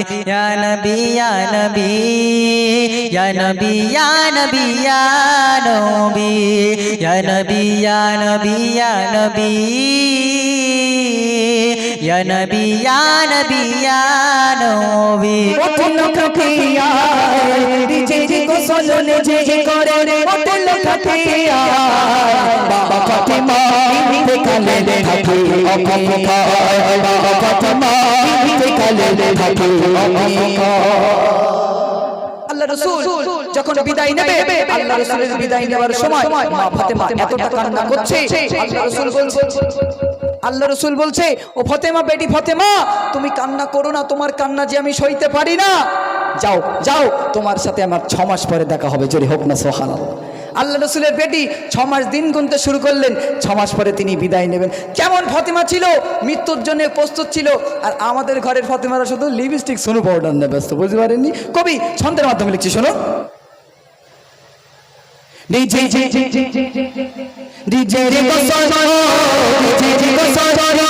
ইয়া নবী ইয়া নবী ইয়া নবী ইয়া নবী ইয়া নবী ইয়া নবী ইয়া নবী ইয়া নবী ইয়া নবী ইয়া নবী ইয়া নবী কঠিন খাটিয়া নিজে গোসল নিজে করে কঠিন খাটিয়া বাবা ফাতেমা কালে থাকি অপমুখা বাবা আল্লাহ রসুল বলছে ও ফতেমা, বেটি ফতেমা, তুমি কান্না করো না, তোমার কান্না যে আমি সইতে পারি না। যাও যাও, তোমার সাথে আমার ছ মাস পরে দেখা হবে যদি হোক না সোহান আল্লাহ রসুলের বেটি ছ মাস দিন গুনতে শুরু করলেন ছ মাস পরে তিনি বিদায় নেবেন কেমন ফতেমা ছিল মৃত্যুর জন্য প্রস্তুত ছিল আর আমাদের ঘরের ফতেমারা শুধু লিপস্টিক সোনু পাউডার নিয়ে ব্যস্ত বুঝতে পারেননি কবি ছন্দের মাধ্যমে লিখছি শোনো নিজে নিজে রে গোসল নিজে রে গোসল নিজে করে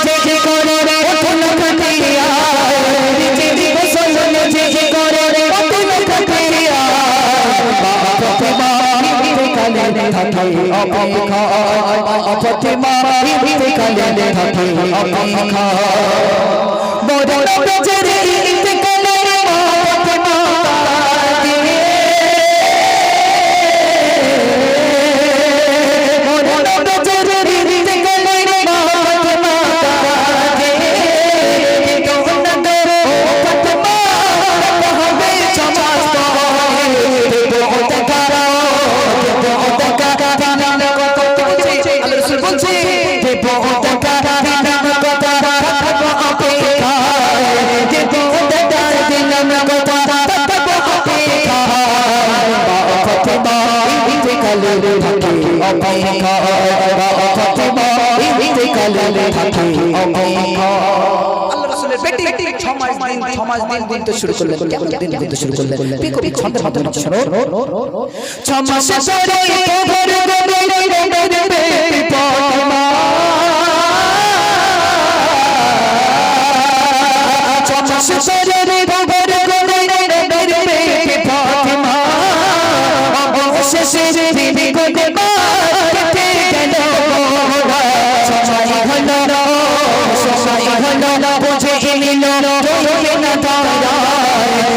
থাকে অপতিমা সমাজ দিন গুনতে শুরু করলেন কেমন দিন গুনতে শুরু করলেন পিকো পিক ছন্দের মতো নাচ শোনো ছমাস ধরে ধরে ধরে ধরে পিপমা ছমাস ধরে ধরে বুঝে নিল রয়ে না তারা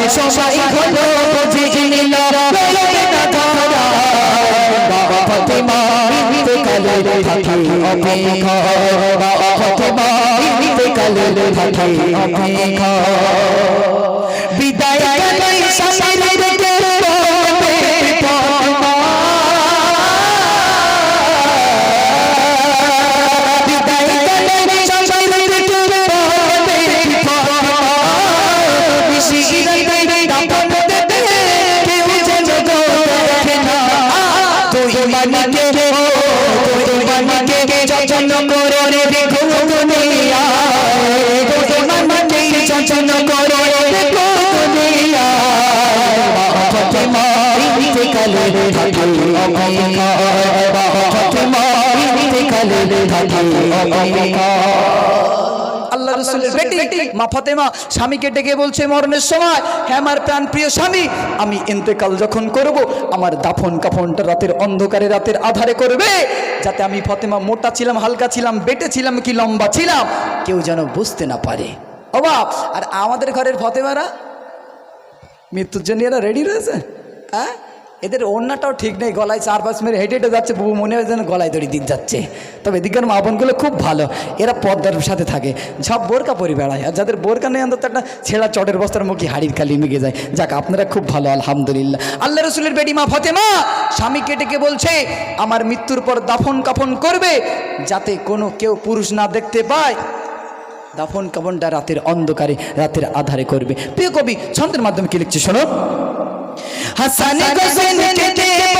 সবাই হলো বুঝে নিল রয়ে না তারা বাবা ফতেমা কালে থাকি অপেক্ষা বাবা ফতেমা কালে থাকি অপেক্ষা মন্দির চচন করো রে দেখো দুনিয়া। তোমার মন্দির চচন করো রে দেখো দুনিয়া। ফতেমা কালে থাকি অমঙ্গা ফতেমা কালে থাকি অমঙ্গা আল্লাহ রসুলের বেটি মা ফাতেমা স্বামীকে ডেকে বলছে মরণের সময় হ্যাঁ আমার প্রাণ প্রিয় স্বামী আমি ইন্তেকাল যখন করব আমার দাফন কাফনটা রাতের অন্ধকারে রাতের আধারে করবে যাতে আমি ফতেমা মোটা ছিলাম হালকা ছিলাম বেটে ছিলাম কি লম্বা ছিলাম কেউ যেন বুঝতে না পারে। অবাক! আর আমাদের ঘরের ফতেমারা মৃত্যুর জন্য এরা রেডি রয়েছে? হ্যাঁ? এদের ওড়নাটাও ঠিক নেই, গলায় চার পাঁচ মেরে হেঁটে হেঁটে যাচ্ছে, বুবু মনে হয় যেন গলায় দড়ি দিন যাচ্ছে। তবে এদিকের মা বোনগুলো খুব ভালো, এরা পদ্মার সাথে থাকে। সব বোরকা পরি বেড়ায় আর যাদের বোরকা নেই, অন্তত একটা ছেঁড়া চটের বস্তার মুখে হাড়ির খালি মিগে যায়। যাক, আপনারা খুব ভালো, আলহামদুলিল্লাহ। আল্লাহ রসুলের বেটি মা ফতেমা স্বামীকে ডেকে বলছে, আমার মৃত্যুর পর দাফন কাফন করবে, যাতে কোনো কেউ পুরুষ না দেখতে পায়। দাফন কাফনটা রাতের অন্ধকারে, রাতের আধারে করবে। প্রিয় কবি, ছন্দের মাধ্যমে কি লিখছে শোনো? হাসান হোসেন কে দেব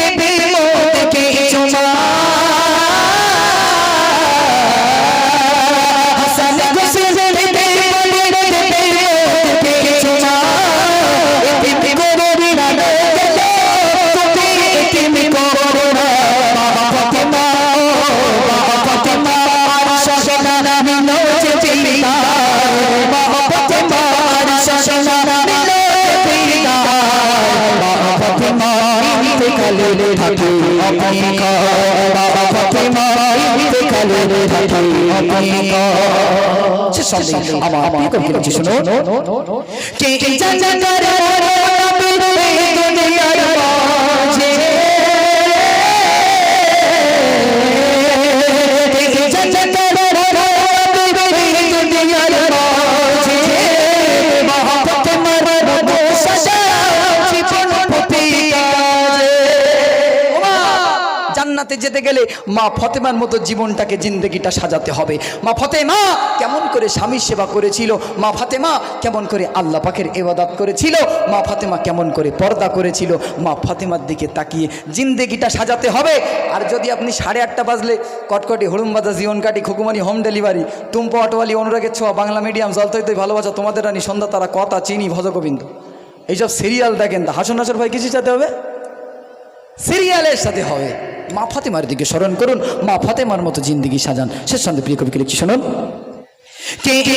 দেবে মোদেকে জমা সঙ্গে আমার প্রিয় কবি লিখছে শুনো? কে কে জানা করে নবী দুনিয়ার জান্নাতে যেতে গেলে মা ফতেমার মতো জীবনটাকে জিন্দগিটা সাজাতে হবে। মা ফতেমা কেমন করে স্বামীর সেবা করেছিল? মা ফাতেমা কেমন করে আল্লাহ পাখের এবাদাত করেছিল? মা ফাতেমা কেমন করে পর্দা করেছিল? মা ফাতেমার দিকে তাকিয়ে জিন্দগিটা সাজাতে হবে। আর যদি আপনি সাড়ে আটটা বাজলে কটকটি হড়ুমবাজা জীবন কাটি খুকুমানি হোম ডেলিভারি টুম্পা অটোয়ালি অনুরাগের ছোঁয়া, বাংলা মিডিয়াম জলতৈতই ভালোবাসা, তোমাদের রানী, সন্ধ্যা তারা, কথা, চিনি, ভজগোবিন্দ। এইসব সিরিয়াল দেখেন তা। হাসন নাসর ভাই কিছু চাতে হবে? সিরিয়ালের সাথে হবে। মা ফাতেমার দিকে স্মরণ করুন। মা ফাতেমার মতো জিন্দিগি সাজান। সে সঙ্গে প্রিয় কবিকে লিখছি শুনুন। কে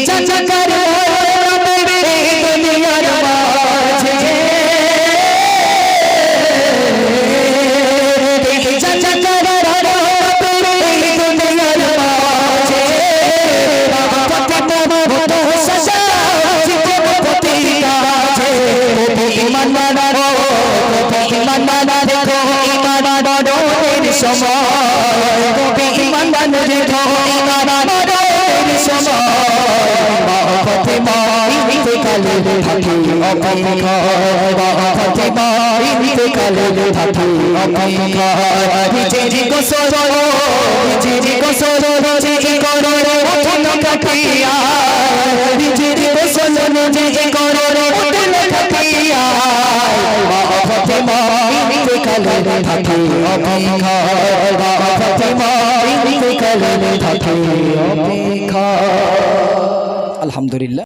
সময় ইমান মানা দেখো ইমান মানের সময় ফাতেমা ইন্তেকালে থাকি অপেক্ষা ফাতেমা ইন্তেকালে থাকি অপেক্ষা নিজের গোসল নিজের গোসল নিজে করো উঠন কাটিয়া নিজের গোসল নিজে করো উঠন কাটিয়া ফাতেমা ইন্তেকালে থাকি অপেক্ষা। ফাতেমা ইন্তেকালে থাকি অপেক্ষা। আলহামদুলিল্লাহ।